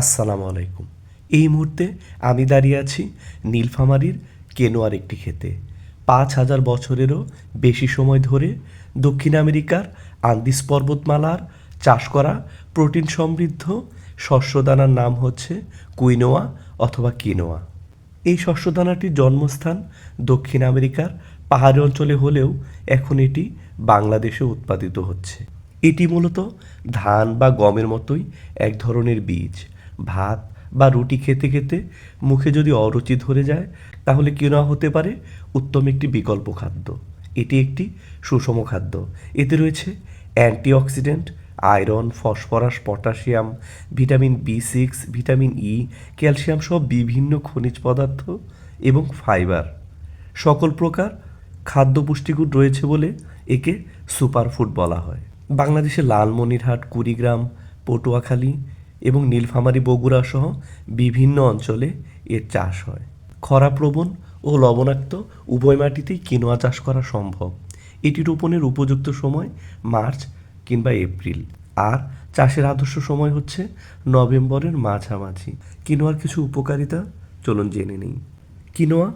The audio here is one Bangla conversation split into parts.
আসসালামু আলাইকুম। এই মুহূর্তে আমি দাঁড়িয়ে আছি নীলফামারীর কেনোয়ার একটি ক্ষেতে। পাঁচ হাজার বছরেরও বেশি সময় ধরে দক্ষিণ আমেরিকার আন্দিস পর্বতমালার চাষ করা প্রোটিন সমৃদ্ধ শস্যদানার নাম হচ্ছে কুইনোয়া অথবা কিনোয়া। এই শস্যদানাটির জন্মস্থান দক্ষিণ আমেরিকার পাহাড়ি অঞ্চলে হলেও এখন এটি বাংলাদেশে উৎপাদিত হচ্ছে। এটি মূলত ধান বা গমের মতোই এক ধরনের বীজ। ভাত বা রুটি খেতে খেতে মুখে যদি অরুচি ধরে যায়, তাহলে কিনোয়া হতে পারে? উত্তম একটি বিকল্প খাদ্য। এটি একটি সুষম খাদ্য। এতে রয়েছে antioxidant, iron, phosphorus, potassium, vitamin B six, vitamin E, calcium সহ বিভিন্ন খনিজ পদার্থ এবং ফাইবার। সকল প্রকার খাদ্য পুষ্টিগুণ রয়েছে বলে একে সুপারফুড বলা হয়। বাংলাদেশে লালমনিরহাট, কুড়িগ্রাম, পটুয়াখালী এবং নীলফামারী, বগুড়া সহ বিভিন্ন অঞ্চলে এর চাষ হয়। খরাপ্রবণ ও লবণাক্ত উভয় মাটিতেই কিনোয়া চাষ করা সম্ভব। এটি রোপণের উপযুক্ত সময় মার্চ কিংবা এপ্রিল। আর চাষের আদর্শ সময় হচ্ছে নভেম্বরের মাঝামাঝি। কিনোয়ার কিছু উপকারিতা চলুন জেনে নেই। কিনোয়া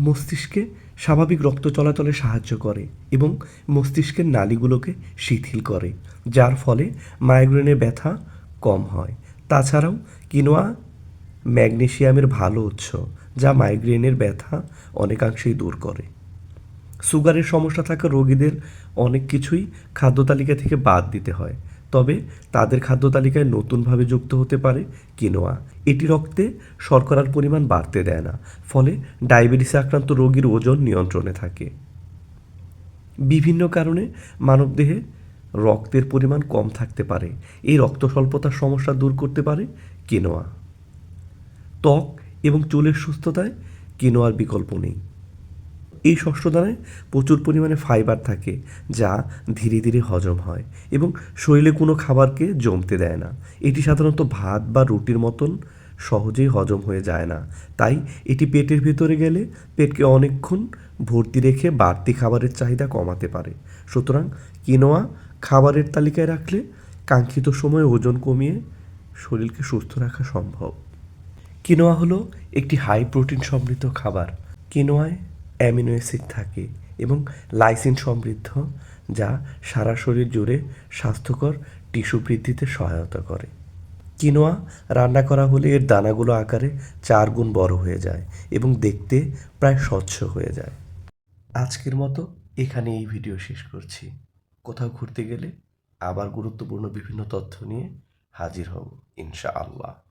মস্তিষ্কে স্বাভাবিক রক্ত চলাচলে সাহায্য করে এবং মস্তিষ্কের নালীগুলোকে শিথিল করে, যার ফলে মাইগ্রেনের ব্যথা কম হয়। তাছাড়াও কিনোয়া ম্যাগনেশিয়ামের ভালো উৎস, যা মাইগ্রেনের ব্যথা অনেকাংশেই দূর করে। সুগারের সমস্যা থাকা রোগীদের অনেক কিছুই খাদ্য তালিকা থেকে বাদ দিতে হয়। তবে তাদের খাদ্য তালিকায় নতুনভাবে যুক্ত হতে পারে কিনোয়া। এটি রক্তে শর্করার পরিমাণ বাড়তে দেয় না, ফলে ডায়াবেটিসে আক্রান্ত রোগীর ওজন নিয়ন্ত্রণে থাকে। বিভিন্ন কারণে মানবদেহে রক্তের পরিমাণ কম থাকতে পারে। এই রক্ত স্বল্পতার সমস্যা দূর করতে পারে কিনোয়া। ত্বক এবং চুলের সুস্থতায় কিনোয়ার বিকল্প নেই। এই শস্যদানায় প্রচুর পরিমাণে ফাইবার থাকে যা ধীরে ধীরে হজম হয় এবং শরীরে কোনো খাবারকে জমতে দেয় না। এটি সাধারণত ভাত বা রুটির মতন সহজেই হজম হয়ে যায় না। তাই এটি পেটের ভেতরে গেলে পেটকে অনেকক্ষণ ভর্তি রেখে বাড়তি খাবারের চাহিদা কমাতে পারে। সুতরাং কিনোয়া খাবারের তালিকায় রাখলে কাঙ্ক্ষিত সময়ে ওজন কমিয়ে শরীরকে সুস্থ রাখা সম্ভব। কিনোয়া হলো একটি হাই প্রোটিন সমৃদ্ধ খাবার। কিনোয়ায় অ্যামিনো অ্যাসিড থাকে এবং লাইসিন সমৃদ্ধ, যা সারা শরীর জুড়ে স্বাস্থ্যকর টিস্যু বৃদ্ধিতে সহায়তা করে। কিনোয়া রান্না করা হলে এর দানাগুলো আকারে চার গুণ বড় হয়ে যায় এবং দেখতে প্রায় স্বচ্ছ হয়ে যায়। আজকের মতো এখানে এই ভিডিও শেষ করছি। কোথাও ঘুরতে গেলে আবার গুরুত্বপূর্ণ বিভিন্ন তথ্য নিয়ে হাজির হব, ইনশাআল্লাহ।